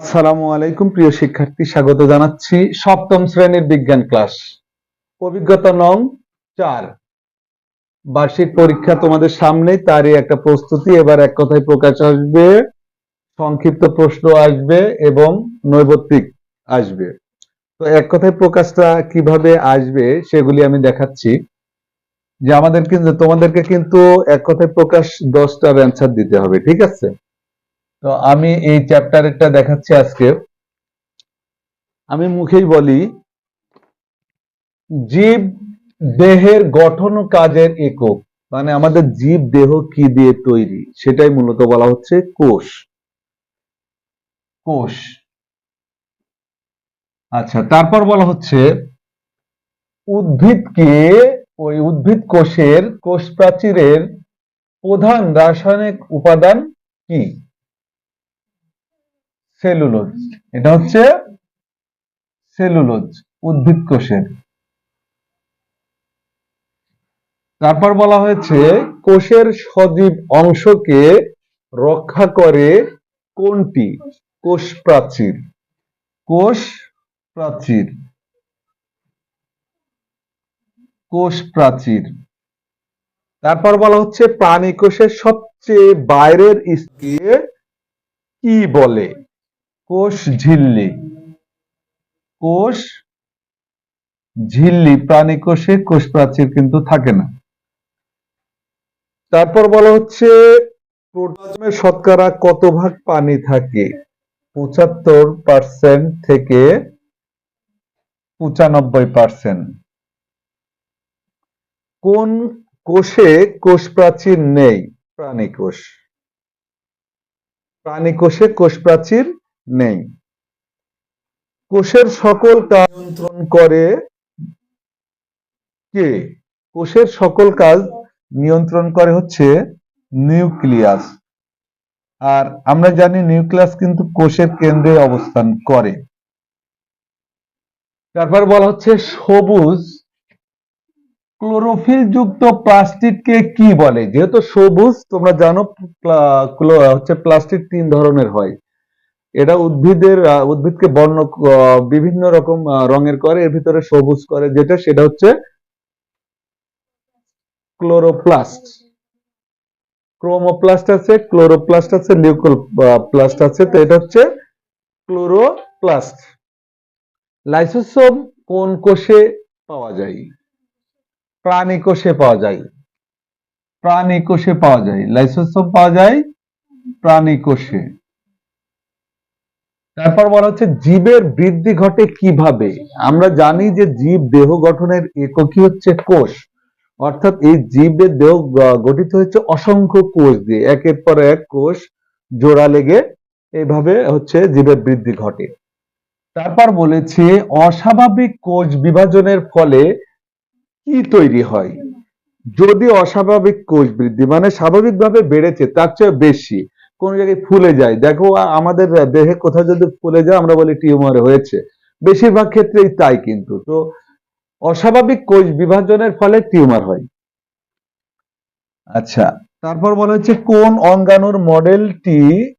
আসসালামু আলাইকুম, প্রিয় শিক্ষার্থী। স্বাগত জানাচ্ছি সপ্তম শ্রেণির বিজ্ঞান ক্লাস। অভিজ্ঞতা নং চার। বার্ষিক পরীক্ষা তোমাদের সামনে, তারই একটা প্রস্তুতি। এবার এক কথায় প্রকাশ আসবে, সংক্ষিপ্ত প্রশ্ন আসবে এবং নৈবত্তিক আসবে। তো এক কথায় প্রকাশটা কীভাবে আসবে সেগুলি আমি দেখাচ্ছি। যে আমাদের কিন্তু, তোমাদেরকে কিন্তু এক কথায় প্রকাশ দশটার অ্যান্সার দিতে হবে, ঠিক আছে? তো আমি এই চ্যাপ্টারেরটা দেখাচ্ছি আজকে। আমি মুখেই বলি, জীব দেহের গঠন কাজের একক মানে আমাদের জীব দেহ কি দিয়ে তৈরি, সেটাই মূলত বলা হচ্ছে কোষ। কোষ। আচ্ছা তারপর বলা হচ্ছে উদ্ভিদকে, ওই উদ্ভিদ কোষের কোষ প্রাচীরের প্রধান রাসায়নিক উপাদান কি? সেলুলোজ। এটা হচ্ছে সেলুলোজ, উদ্ভিদ কোষের। তারপর বলা হয়েছে, কোষের সজীব অংশকে রক্ষা করে কোনটি? কোষ প্রাচীর কোষ প্রাচীর কোষ প্রাচীর তারপর বলা হচ্ছে, প্রাণী কোষের সবচেয়ে বাইরের স্তরকে কি বলে? কোষ ঝিল্লি। কোষ ঝিল্লি, প্রাণী কোষে কোষ প্রাচীর কিন্তু থাকে না। তারপর বলা হচ্ছে প্রোটোজমে শতকরা কত ভাগ পানি থাকে? পঁচাত্তর পার্সেন্ট থেকে পঁচানব্বই পার্সেন্ট। কোন কোষে কোষ প্রাচীর নেই? প্রাণী কোষ। প্রাণী কোষে কোষ প্রাচীর নেই। কোষের সকল কাজ নিয়ন্ত্রণ করে কে? কোষের সকল কাজ নিয়ন্ত্রণ করে হচ্ছে নিউক্লিয়াস। আর আমরা জানি নিউক্লিয়াস কিন্তু কোষের কেন্দ্রে অবস্থান করে। তারপর বলা হচ্ছে সবুজ ক্লোরোফিল যুক্ত প্লাস্টিককে কি বলে? যেহেতু সবুজ, তোমরা জানো হচ্ছে প্লাস্টিক তিন ধরনের হয়। এটা উদ্ভিদের উদ্ভিদকে বর্ণ বিভিন্ন রকম রঙের করে, এর ভিতরে সবুজ করে, যেটা সেটা হচ্ছে ক্লোরোপ্লাস্ট। ক্রোমোপ্লাস্ট আছে, ক্লোরোপ্লাস্ট আছে লিউকোপ্লাস্ট আছে, তো এটা হচ্ছে ক্লোরোপ্লাস্ট। লাইসোসোম কোন কোষে পাওয়া যায়? প্রাণী কোষে পাওয়া যায়। প্রাণী কোষে পাওয়া যায়। লাইসোসোম পাওয়া যায় প্রাণী কোষে। তারপর বলা হচ্ছে জীবের বৃদ্ধি ঘটে কীভাবে? আমরা জানি যে জীব দেহ গঠনের এককই হচ্ছে কোষ। অর্থাৎ এই জীবের দেহ গঠিত হচ্ছে অসংখ্য কোষ দিয়ে। একের পর এক কোষ জোড়া লেগে এইভাবে হচ্ছে জীবের বৃদ্ধি ঘটে। তারপর বলেছে, অস্বাভাবিক কোষ বিভাজনের ফলে কি তৈরি হয়? যদি অস্বাভাবিক কোষ বৃদ্ধি মানে স্বাভাবিকভাবে বেড়েছে, তার চেয়ে বেশি। কোন জায়গায় ফুলে যায়। দেখো আমাদের দেহে কোথাও যদি ফুলে যায়, আমরা বলি টিউমার হয়েছে। বেশিরভাগ ক্ষেত্রেই তাই কিন্তু। তো, অস্বাভাবিক কোষ বিভাজনের ফলে টিউমার হয়। আচ্ছা তারপর বলা হচ্ছে কোন অঙ্গাণুর মডেলটি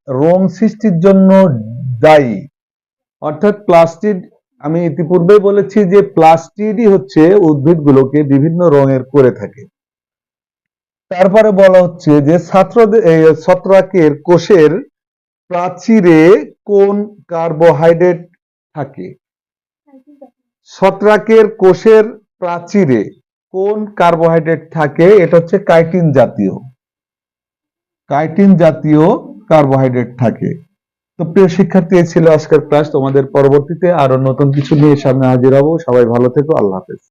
রোম সৃষ্টির জন্য দায়ী? অর্থাৎ প্লাস্টিড, আমি ইতিপূর্বেই বলেছি যে প্লাস্টিডই হচ্ছে উদ্ভিদগুলোকে বিভিন্ন রঙের করে থাকে। তারপরে বলা হচ্ছে যে ছাত্রদের ছত্রাকের কোষের প্রাচীরে কোন কার্বোহাইড্রেট থাকে? ছত্রাকের কোষের প্রাচীরে কোন কার্বোহাইড্রেট থাকে? এটা হচ্ছে কাইটিন জাতীয়। কাইটিন জাতীয় কার্বোহাইড্রেট থাকে। তো প্রিয় শিক্ষার্থী, এই ছিল আজকের ক্লাস। তোমাদের পরবর্তীতে আরও নতুন কিছু নিয়ে সামনে হাজির হব। সবাই ভালো থেকো। আল্লাহ হাফেজ।